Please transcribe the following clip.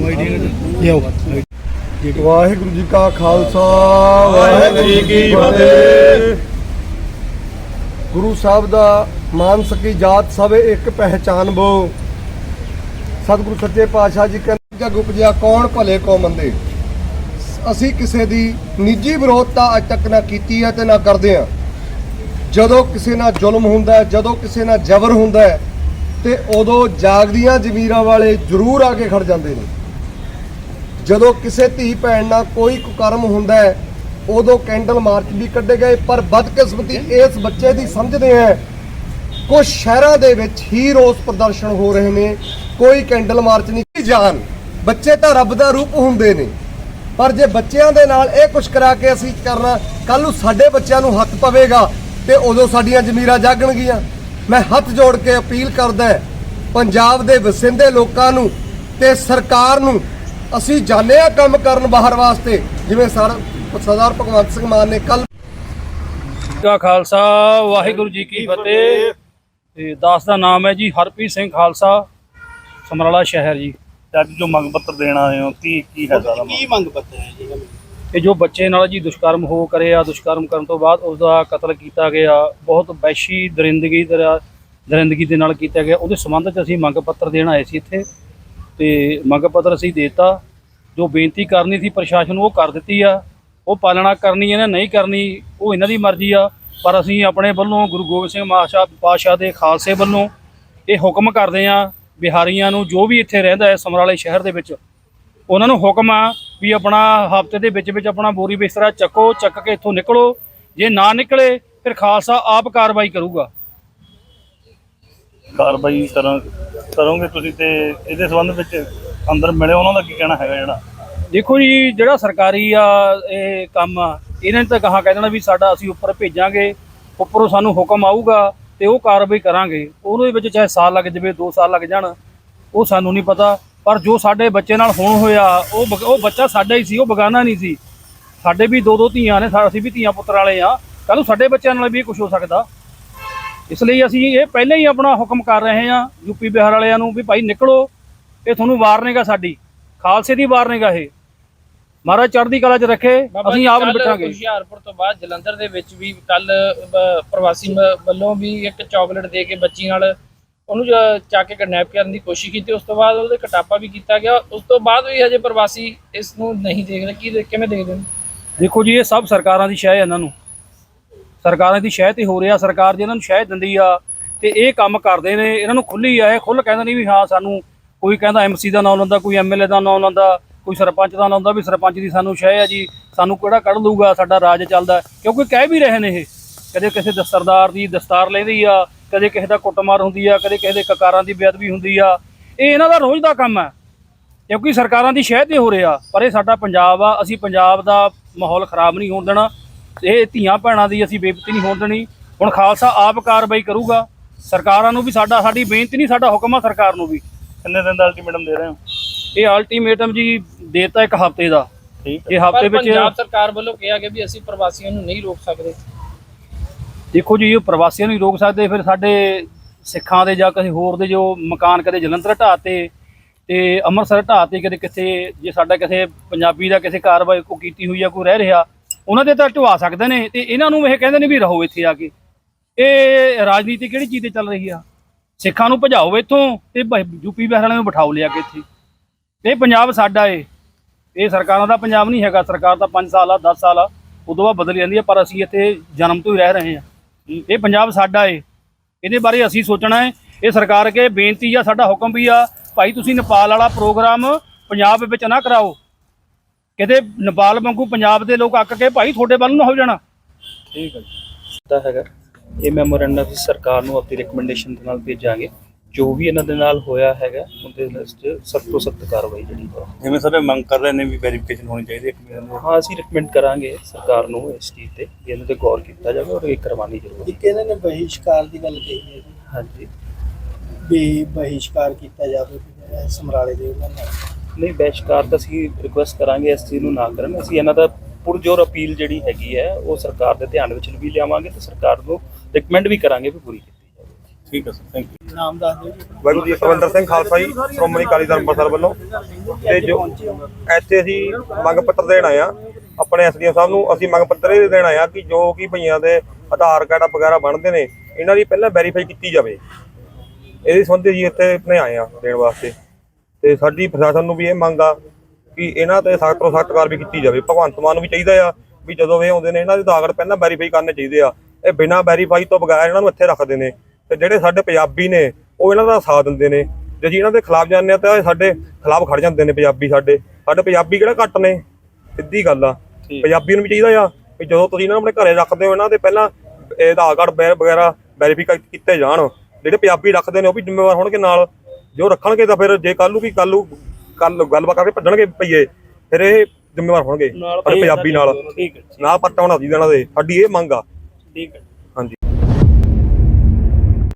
ਲਿਆਓ ਵਾਹਿਗੁਰੂ ਜੀ ਕਾ ਖਾਲਸਾ, ਵਾਹਿਗੁਰੂ ਜੀ ਕੀ ਫਤਿਹ। ਗੁਰੂ ਸਾਹਿਬ ਦਾ ਮਾਨ ਸਕੀ ਜਾਤ ਸਭ ਇੱਕ ਪਹਿਚਾਨ ਬੋ। ਸਤਿਗੁਰੂ ਸੱਚੇ ਪਾਤਸ਼ਾਹ ਜੀ ਕਹਿੰਦੇ ਜਗ ਉਪਜਿਆ ਕੌਣ ਭਲੇ ਕੋ ਮੰਦੇ? ਅਸੀਂ ਕਿਸੇ ਦੀ ਨਿੱਜੀ ਵਿਰੋਧਤਾ ਅੱਜ ਤੱਕ ਨਾ ਕੀਤੀ ਹੈ ਤੇ ਨਾ ਕਰਦੇ ਹਾਂ। ਜਦੋਂ ਕਿਸੇ ਨਾਲ ਜ਼ੁਲਮ ਹੁੰਦਾ ਹੈ, ਜਦੋਂ ਕਿਸੇ ਨਾਲ ਜ਼ਬਰ ਹੁੰਦਾ ਹੈ, ਤੇ ਉਦੋਂ ਜਾਗਦੀਆਂ ਜ਼ਮੀਰਾਂ ਵਾਲੇ ਜ਼ਰੂਰ ਆ ਕੇ ਖੜ ਜਾਂਦੇ ਨੇ। ਜਦੋਂ ਕਿਸੇ ਧੀ ਭੈਣ ਨਾਲ ਕੋਈ ਕੁਕਰਮ ਹੁੰਦਾ ਹੈ, ਉਦੋਂ ਕੈਂਡਲ ਮਾਰਚ ਵੀ ਕੱਢੇ ਗਏ, ਪਰ ਬਦਕਿਸਮਤੀ ਇਸ ਬੱਚੇ ਦੀ ਸਮਝਦੇ ਹੈ। ਕੁਝ ਸ਼ਹਿਰਾਂ ਦੇ ਵਿੱਚ ਹੀ ਰੋਸ ਪ੍ਰਦਰਸ਼ਨ ਹੋ ਰਹੇ ਨੇ, ਕੋਈ ਕੈਂਡਲ ਮਾਰਚ ਨਹੀਂ। ਜਾਨ, ਬੱਚੇ ਤਾਂ ਰੱਬ ਦਾ ਰੂਪ ਹੁੰਦੇ ਨੇ, ਪਰ ਜੇ ਬੱਚਿਆਂ ਦੇ ਨਾਲ ਇਹ ਕੁਝ ਕਰਾ ਕੇ ਅਸੀਂ ਕਰਨਾ ਕੱਲ ਨੂੰ ਸਾਡੇ ਬੱਚਿਆਂ ਨੂੰ ਹੱਥ ਪਵੇਗਾ ਤੇ ਉਦੋਂ ਸਾਡੀਆਂ ਜ਼ਮੀਰਾਂ ਜਾਗਣਗੀਆਂ। ਮੈਂ ਹੱਥ ਜੋੜ ਕੇ ਅਪੀਲ ਕਰਦਾ ਪੰਜਾਬ ਦੇ ਵਸਿੰਦੇ ਲੋਕਾਂ ਨੂੰ ਤੇ ਸਰਕਾਰ ਨੂੰ ਅਸੀਂ ਜਾਣੇ ਆ ਕੰਮ ਕਰਨ ਬਾਹਰ ਵਾਸਤੇ ਜਿਵੇਂ ਸਰ ਸਰਦਾਰ ਭਗਵੰਤ ਸਿੰਘ ਮਾਨ ਨੇ ਕੱਲ ਕਾ ਖਾਲਸਾ ਵਾਹਿਗੁਰੂ ਜੀ ਕੀ ਫਤਿਹ। ਤੇ ਦਾਸ ਦਾ ਨਾਮ ਹੈ ਜੀ ਹਰਪ੍ਰੀਤ ਸਿੰਘ ਖਾਲਸਾ ਸਮਰਾਲਾ ਸ਼ਹਿਰ ਜੀ। ਤੇ ਅੱਜ ਜੋ ਮੰਗ ਪੱਤਰ ਦੇਣ ਆਏ ਹੋ ਕੀ ਕੀ ਹੈ ਸਾਰਾ ਕੀ ਮੰਗ? ਪੱਤਰ ਹੈ ਜੀ? ਇਹ ਜੋ ਬੱਚੇ ਨਾਲ ਜੀ ਦੁਸ਼ਕਰਮ ਹੋ ਕਰਿਆ ਦੁਸ਼ਕਰਮ ਕਰਨ ਤੋਂ ਬਾਅਦ ਉਸ ਦਾ ਕਤਲ ਕੀਤਾ ਗਿਆ ਬਹੁਤ ਵੈਸ਼ੀ ਦਰਿੰਦਗੀ ਦਰਿੰਦਗੀ ਦੇ ਨਾਲ ਕੀਤਾ ਗਿਆ ਉਹਦੇ ਸੰਬੰਧ 'ਚ ਅਸੀਂ ਮੰਗ ਪੱਤਰ ਦੇਣ ਆਏ ਸੀ ਇੱਥੇ। ਤੇ ਮੰਗ ਪੱਤਰ ਅਸੀਂ ਦੇਤਾ। ਜੋ ਬੇਨਤੀ ਕਰਨੀ ਸੀ ਪ੍ਰਸ਼ਾਸਨ ਨੂੰ ਉਹ ਕਰ ਦਿੱਤੀ ਆ। ਉਹ ਪਾਲਣਾ ਕਰਨੀ, ਇਹਨਾਂ ਨਹੀਂ ਕਰਨੀ, ਉਹ ਇਹਨਾਂ ਦੀ ਮਰਜ਼ੀ ਆ। ਪਰ ਅਸੀਂ ਆਪਣੇ ਵੱਲੋਂ ਗੁਰੂ ਗੋਬਿੰਦ ਸਿੰਘ ਮਾਸ਼ਾ ਪਾਸ਼ਾ ਦੇ ਖਾਲਸੇ ਵੱਲੋਂ ਇਹ ਹੁਕਮ ਕਰਦੇ ਆ, ਬਿਹਾਰੀਆਂ ਨੂੰ ਜੋ ਵੀ ਇੱਥੇ ਰਹਿੰਦਾ ਹੈ ਸਮਰਾਲੇ ਸ਼ਹਿਰ ਦੇ ਵਿੱਚ, ਉਹਨਾਂ ਨੂੰ ਹੁਕਮ ਆ ਵੀ ਆਪਣਾ ਹਫ਼ਤੇ ਦੇ ਵਿੱਚ ਵਿੱਚ ਆਪਣਾ ਬੋਰੀ ਬਿਸਤਰਾ ਚੱਕੋ, ਚੱਕ ਕੇ ਇੱਥੋਂ ਨਿਕਲੋ। ਜੇ ਨਾ ਨਿਕਲੇ, ਫਿਰ ਖਾਲਸਾ ਆਪ ਕਾਰਵਾਈ ਕਰੂਗਾ। ਕਾਰਵਾਈ ਕਰਾਂ, ਕਰੋਗੇ ਤੁਸੀਂ ਤੇ ਇਹਦੇ ਸੰਬੰਧ ਵਿੱਚ ਅੰਦਰ ਮਿਲੇ ਉਹਨਾਂ ਦਾ ਕੀ ਕਹਿਣਾ ਹੈਗਾ ਜਿਹੜਾ? ਦੇਖੋ ਜੀ, ਜਿਹੜਾ ਸਰਕਾਰੀ ਆ, ਇਹ ਕੰਮ ਆ, ਇਹਨਾਂ ਨੇ ਤਾਂ ਕਹਾ ਕਹਿ ਦੇਣਾ ਵੀ ਸਾਡਾ ਅਸੀਂ ਉੱਪਰ ਭੇਜਾਂਗੇ, ਉੱਪਰੋਂ ਸਾਨੂੰ ਹੁਕਮ ਆਊਗਾ ਤੇ ਉਹ ਕਾਰਵਾਈ ਕਰਾਂਗੇ। ਉਹਦੇ ਵਿੱਚ ਚਾਹੇ ਸਾਲ ਲੱਗ ਜਾਵੇ 2 ਸਾਲ ਲੱਗ ਜਾਣ, ਉਹ ਸਾਨੂੰ ਨਹੀਂ ਪਤਾ। ਪਰ ਜੋ ਸਾਡੇ ਬੱਚੇ ਨਾਲ ਹੋਣ ਹੋਇਆ, ਉਹ ਬਗ- ਉਹ ਬੱਚਾ ਸਾਡਾ ਹੀ ਸੀ, ਉਹ ਬਗਾਨਾ ਨਹੀਂ ਸੀ। ਸਾਡੇ ਵੀ ਦੋ ਦੋ ਧੀਆਂ ਨੇ ਅਸੀਂ ਵੀ ਧੀਆਂ ਪੁੱਤਰ ਵਾਲੇ ਆ। ਕੱਲ ਸਾਡੇ ਬੱਚਿਆਂ ਨਾਲ ਵੀ ਕੁਝ ਹੋ ਸਕਦਾ। ਇਸ ਲਈ ਅਸੀਂ ਇਹ ਪਹਿਲਾਂ ਹੀ ਆਪਣਾ ਹੁਕਮ ਕਰ ਰਹੇ ਹਾਂ ਯੂਪੀ ਬਿਹਾਰ ਵਾਲਿਆਂ ਨੂੰ ਵੀ ਭਾਈ ਨਿਕਲੋ ਇਹ ਤੁਹਾਨੂੰ ਵਾਰਨੇਗਾ ਸਾਡੀ ਖਾਲਸੇ ਦੀ ਵਾਰਨੇਗਾ ਇਹ। ਮਹਾਰਾਜ ਚੜ੍ਹਦੀ ਕਲਾ 'ਚ ਰੱਖੇ ਅਸੀਂ ਆਪ ਨਿਪਟਾਂਗੇ ਹੁਸ਼ਿਆਰਪੁਰ ਤੋਂ ਬਾਅਦ ਜਲੰਧਰ ਦੇ ਵਿੱਚ ਵੀ ਕੱਲ ਪ੍ਰਵਾਸੀ ਵੱਲੋਂ ਵੀ ਇੱਕ ਚਾਕਲੇਟ ਦੇ ਕੇ ਬੱਚੀ ਨਾਲ ਉਹਨੂੰ ਚੱਕ ਕੇ ਕਿਡਨੈਪ ਕਰਨ ਦੀ ਕੋਸ਼ਿਸ਼ ਕੀਤੀ ਉਸ ਤੋਂ ਬਾਅਦ ਉਹਦੇ ਕਟਾਪਾ ਵੀ ਕੀਤਾ ਗਿਆ। ਉਸ ਤੋਂ ਬਾਅਦ ਵੀ ਹਜੇ ਪ੍ਰਵਾਸੀ ਇਸ ਨੂੰ ਨਹੀਂ ਦੇਖ ਰਹੇ ਕੀ ਕਿਵੇਂ ਦੇਖਦੇ ਨੇ? ਦੇਖੋ ਜੀ ਇਹ ਸਭ ਸਰਕਾਰਾਂ ਦੀ ਹੈ ਇਹਨਾਂ ਨੂੰ। ਸਰਕਾਰਾਂ ਦੀ ਸ਼ਹਿ ਤੇ ਹੋ ਰਿਹਾ, ਸਰਕਾਰ ਜੇ ਇਹਨਾਂ ਨੂੰ ਸ਼ਹਿ ਦਿੰਦੀ ਆ ਤੇ ਇਹ ਕੰਮ ਕਰਦੇ ਨੇ, ਇਹਨਾਂ ਨੂੰ ਖੁੱਲੀ ਆ, ਇਹ ਖੁੱਲ ਕਹਿੰਦੇ ਨਹੀਂ ਵੀ ਹਾਂ ਸਾਨੂੰ ਕੋਈ ਕਹਿੰਦਾ ਐਮਸੀ ਦਾ ਨਾਮ ਲਾਉਂਦਾ ਕੋਈ ਐਮਐਲਏ ਦਾ ਨਾਮ ਲਾਉਂਦਾ ਕੋਈ ਸਰਪੰਚ ਦਾ ਲਾਉਂਦਾ ਵੀ ਸਰਪੰਚ ਦੀ ਸਾਨੂੰ ਸ਼ਹਿ ਆ ਜੀ, ਸਾਨੂੰ ਕਿਹੜਾ ਕੱਢ ਲੂਗਾ ਸਾਡਾ ਰਾਜ ਚੱਲਦਾ, ਕਿਉਂਕਿ ਕਹਿ ਵੀ ਰਹੇ ਨੇ ਇਹ, ਕਦੇ ਕਿਸੇ ਦਸਤਰਦਾਰ ਦੀ ਦਸਤਾਰ ਲੈਂਦੀ ਆ, ਕਦੇ ਕਿਸੇ ਦਾ ਕੁੱਟਮਾਰ ਹੁੰਦੀ ਆ, ਕਦੇ ਕਿਸੇ ਦੇ ਕਕਾਰਾਂ ਦੀ ਬੇਅਦਬੀ ਹੁੰਦੀ ਆ, ਇਹ ਇਹਨਾਂ ਦਾ ਰੋਜ਼ ਦਾ ਕੰਮ ਹੈ ਕਿਉਂਕਿ ਸਰਕਾਰਾਂ ਦੀ ਸ਼ਹਿ ਤੇ ਹੋ ਰਿਹਾ, ਪਰ ਇਹ ਸਾਡਾ ਪੰਜਾਬ ਆ, ਅਸੀਂ ਪੰਜਾਬ ਦਾ ਮਾਹੌਲ ਖਰਾਬ ਨਹੀਂ ਹੋਣ ਦੇਣਾ ਇਹ ਧੀਆਂ ਭੈਣਾਂ ਦੀ ਅਸੀਂ ਬੇਇੱਜ਼ਤੀ ਨਹੀਂ ਹੋਣ ਦੇਣੀ। ਹੁਣ ਖਾਲਸਾ ਆਪ ਕਾਰਵਾਈ ਕਰੂਗਾ। ਸਰਕਾਰਾਂ ਨੂੰ ਵੀ ਸਾਡਾ ਸਾਡੀ ਬੇਨਤੀ ਨਹੀਂ ਸਾਡਾ ਹੁਕਮ ਆ ਸਰਕਾਰ ਨੂੰ ਵੀ। ਕਿੰਨੇ ਦਿਨ ਦਾ ਅਲਟੀਮੇਟਮ ਦੇ ਰਹੇ ਹੋ? ਇਹ ਅਲਟੀਮੇਟਮ ਜੀ ਦੇਤਾ ਇੱਕ ਹਫ਼ਤੇ ਦਾ। ਠੀਕ ਇਹ ਹਫ਼ਤੇ ਵਿੱਚ ਪੰਜਾਬ ਸਰਕਾਰ ਵੱਲੋਂ ਕਿਹਾ ਗਿਆ ਵੀ ਅਸੀਂ ਪ੍ਰਵਾਸੀਆਂ ਨੂੰ ਨਹੀਂ ਰੋਕ ਸਕਦੇ। ਦੇਖੋ ਜੀ ਇਹ ਪ੍ਰਵਾਸੀਆਂ ਨੂੰ ਹੀ ਰੋਕ ਸਕਦੇ ਫਿਰ ਸਾਡੇ ਸਿੱਖਾਂ ਦੇ ਜਾਂ ਕਿਸੇ ਹੋਰ ਦੇ ਜੋ ਮਕਾਨ ਕਦੇ ਜਲੰਧਰ ਢਾਤੇ ਤੇ ਅੰਮ੍ਰਿਤਸਰ ਢਾਤੇ ਕਦੇ ਕਿਤੇ ਜੇ ਸਾਡਾ ਕਿਸੇ ਪੰਜਾਬੀ ਦਾ ਕਿਸੇ ਕਾਰਵਾਈ ਕੋ ਕੀਤੀ ਹੋਈ ਆ ਕੋਈ ਰਹਿ ਰਿਹਾ ਉਹਨਾਂ ਦੇ ਤਾਂ ਢਵਾ ਸਕਦੇ ਨੇ ਤੇ ਇਹਨਾਂ ਨੂੰ ਇਹ ਕਹਿੰਦੇ ਨੇ ਵੀ ਰਹੋ ਇੱਥੇ ਆ ਕੇ। ਇਹ ਰਾਜਨੀਤੀ ਕਿਹੜੀ ਚੀਜ਼ ਤੇ ਚੱਲ ਰਹੀ ਆ? ਸਿੱਖਾਂ ਨੂੰ ਭਜਾਓ ਇੱਥੋਂ ਤੇ ਬ- ਯੂਪੀ ਬਿਹਾਰ ਵਾਲਿਆਂ ਨੂੰ ਬਿਠਾਓ ਲਿਆ ਕੇ ਇੱਥੇ। ਇਹ ਪੰਜਾਬ ਸਾਡਾ ਏ। ਇਹ ਸਰਕਾਰਾਂ ਦਾ ਪੰਜਾਬ ਨਹੀਂ ਹੈਗਾ। ਸਰਕਾਰ ਦਾ 5 ਸਾਲ ਆ 10 ਸਾਲ ਆ। ਉਦੋਂ ਬਾਅਦ ਬਦਲ ਜਾਂਦੀ ਆ, ਪਰ ਅਸੀਂ ਇੱਥੇ ਜਨਮ ਤੋਂ ਹੀ ਰਹਿ ਰਹੇ ਹਾਂ ਇਹ ਪੰਜਾਬ ਸਾਡਾ ਏ। ਇਹਦੇ ਬਾਰੇ ਅਸੀਂ ਸੋਚਣਾ ਹੈ ਇਹ ਸਰਕਾਰ ਅੱਗੇ ਬੇਨਤੀ ਆ, ਸਾਡਾ ਹੁਕਮ ਵੀ ਆ, ਭਾਈ ਤੁਸੀਂ ਨੇਪਾਲ ਵਾਲਾ ਪ੍ਰੋਗਰਾਮ ਪੰਜਾਬ ਵਿੱਚ ਨਾ ਕਰਾਓ। ਕਿਤੇ ਨੇਪਾਲ ਵਾਂਗੂ ਪੰਜਾਬ ਦੇ ਲੋਕ ਅੱਕ ਕੇ ਭਾਈ ਤੁਹਾਡੇ ਵੱਲ ਨੂੰ ਹੋ ਜਾਣਾ। ਠੀਕ ਹੈ ਤਾਂ ਹੈਗਾ ਇਹ ਮੈਮੋਰੈਂਡਮ ਅਸੀਂ ਸਰਕਾਰ ਨੂੰ ਆਪਣੀ ਰეკਮੈਂਡੇਸ਼ਨ ਦੇ ਨਾਲ ਭੇਜਾਂਗੇ। ਜੋ ਵੀ ਇਹਨਾਂ ਦੇ ਨਾਲ ਹੋਇਆ ਹੈਗਾ ਉਹਦੇ ਲਿਸਟ ਸਖਤ ਤੋਂ ਸਖਤ ਕਾਰਵਾਈ ਜਿਹੜੀ ਹੈ। ਜਿਵੇਂ ਸਾਰੇ ਮੰਗ ਕਰ ਰਹੇ ਨੇ ਵੀ ਵੈਰੀਫਿਕੇਸ਼ਨ ਹੋਣੀ ਚਾਹੀਦੀ ਹੈ ਕਿ ਹਾਂ ਅਸੀਂ ਰეკਮੈਂਡ ਕਰਾਂਗੇ ਸਰਕਾਰ ਨੂੰ ਇਸ ਚੀਜ਼ ਤੇ ਵੀ ਇਹਨਾਂ ਤੇ ਗੌਰ ਕੀਤਾ ਜਾਵੇ ਔਰ ਇਹ ਕਰਵਾਉਣੀ ਜ਼ਰੂਰੀ ਹੈ। ਕਿ ਇਹਨਾਂ ਨੇ ਬਹਿਸ਼ਕਾਰ ਦੀ ਗੱਲ ਕਹੀ ਹੈ ਹਾਂਜੀ। ਵੀ ਬਹਿਸ਼ਕਾਰ ਕੀਤਾ ਜਾਵੇ ਸਮਰਾਲੇ ਦੇ ਉਹਨਾਂ ਨਾਲ। ਨਹੀਂ ਬਹਿਸ਼ਕਾਰ ਤਾਂ ਅਸੀਂ ਰਿਕੁਐਸਟ ਕਰਾਂਗੇ ਇਸ ਚੀਜ਼ ਨੂੰ ਨਾ ਕਰਨ। ਅਸੀਂ ਇਹਨਾਂ ਦਾ ਪੁਰਜੋਰ ਅਪੀਲ ਜਿਹੜੀ ਹੈਗੀ ਹੈ ਉਹ ਸਰਕਾਰ ਦੇ ਧਿਆਨ ਵਿੱਚ ਵੀ ਲਿਆਵਾਂਗੇ ਤੇ ਸਰਕਾਰ ਨੂੰ ਰეკਮੈਂਡ ਵੀ ਕਰਾਂਗੇ ਵੀ ਪੂਰੀ ਕੀਤੀ ਜਾਵੇ। ਠੀਕ ਹੈ ਸਰ ਥੈਂਕ ਯੂ ਨਾਮ ਦੱਸ ਦਿਓ ਜੀ। ਵਾਹਿਗੁਰੂ ਜੀ ਪਰਵਿੰਦਰ ਸਿੰਘ ਖਾਲਸਾ ਜੀ ਸ਼੍ਰੋਮਣੀ ਅਕਾਲੀ ਦਲ ਅੰਮ੍ਰਿਤਸਰ ਵੱਲੋਂ। ਤੇ ਜੋ ਇੱਥੇ ਅਸੀਂ ਮੰਗ ਪੱਤਰ ਦੇਣ ਆਏ ਆ ਆਪਣੇ ਐਸਡੀਐਮ ਸਾਹਿਬ ਨੂੰ ਅਸੀਂ ਮੰਗ ਪੱਤਰ ਇਹ ਦੇਣ ਆਏ ਆ ਕਿ ਜੋ ਕਿ ਭਈਆਂ ਦੇ ਆਧਾਰ ਕਾਰਡ ਵਗੈਰਾ ਬਣਦੇ ਨੇ ਇਹਨਾਂ ਦੀ ਪਹਿਲਾਂ ਵੈਰੀਫਾਈ ਕੀਤੀ ਜਾਵੇ। ਇਹਦੇ ਸੰਬੰਧੀ ਜੀ ਇੱਥੇ ਆਪਣੇ ਆਏ ਆ ਦੇਣ ਵਾਸਤੇ। ਤੇ ਸਾਡੀ ਪ੍ਰਸ਼ਾਸਨ ਨੂੰ ਵੀ ਇਹ ਮੰਗ ਆ ਕਿ ਇਹਨਾਂ ਤੇ ਸਖਤ ਤੋਂ ਸਖਤ ਕਾਰਵਾਈ ਕੀਤੀ ਜਾਵੇ। ਭਗਵੰਤ ਮਾਨ ਨੂੰ ਵੀ ਚਾਹੀਦਾ ਆ ਵੀ ਜਦੋਂ ਇਹ ਆਉਂਦੇ ਨੇ ਇਹਨਾਂ ਦੇ ਕਾਰਡ ਪਹਿਲਾਂ ਵੈਰੀਫਾਈ ਕਰਨੇ ਚਾਹੀਦੇ ਆ। ਇਹ ਬਿਨਾਂ ਵੈਰੀਫਾਈ ਤੋਂ ਬਗੈਰ ਇਹਨਾਂ ਨੂੰ ਇੱਥੇ ਰੱਖਦੇ ਨੇ। ਤੇ ਜਿਹੜੇ ਸਾਡੇ ਪੰਜਾਬੀ ਨੇ ਉਹ ਇਹਨਾਂ ਦਾ ਸਾਥ ਦਿੰਦੇ ਨੇ। ਜੇ ਅਸੀਂ ਇਹਨਾਂ ਦੇ ਖਿਲਾਫ ਜਾਂਦੇ ਆ ਤਾਂ ਇਹ ਸਾਡੇ ਖਿਲਾਫ ਖੜ ਜਾਂਦੇ ਨੇ ਪੰਜਾਬੀ ਸਾਡੇ। ਸਾਡੇ ਪੰਜਾਬੀ ਕਿਹੜਾ ਘੱਟ ਨੇ? ਸਿੱਧੀ ਗੱਲ ਆ। ਪੰਜਾਬੀ ਨੂੰ ਵੀ ਚਾਹੀਦਾ ਆ ਵੀ ਜਦੋਂ ਤੁਸੀਂ ਇਹਨਾਂ ਨੂੰ ਆਪਣੇ ਘਰੇ ਰੱਖਦੇ ਹੋ ਇਹਨਾਂ ਦੇ ਪਹਿਲਾਂ ਇਹ ਆਧਾਰ ਕਾਰਡ ਵਗੈਰਾ ਵੈਰੀਫਾਈ ਕੀਤੇ ਜਾਣ। ਜਿਹੜੇ ਪੰਜਾਬੀ ਰੱਖਦੇ ਨੇ ਉਹ ਵੀ ਜ਼ਿੰਮੇਵਾਰ ਹੋਣਗੇ ਨਾਲ। ਜੋ ਰੱਖਣਗੇ ਤਾਂ ਫਿਰ ਜੇ ਕੱਲ ਨੂੰ ਵੀ ਕੱਲ ਨੂੰ ਕੱਲ ਗੱਲਬਾਤ ਕਰਕੇ ਭੱਜਣਗੇ ਪਈਏ ਫਿਰ ਇਹ ਜ਼ਿੰਮੇਵਾਰ ਹੋਣਗੇ ਪਰ ਪੰਜਾਬੀ ਨਾਲ। ਠੀਕ ਹੈ ਨਾ ਪੱਟਾ ਹੋਣਾ ਚਾਹੀਦਾ ਇਹਨਾਂ ਦੇ। ਸਾਡੀ ਇਹ ਮੰਗ ਆ। ਠੀਕ ਹੈ ਹਾਂਜੀ।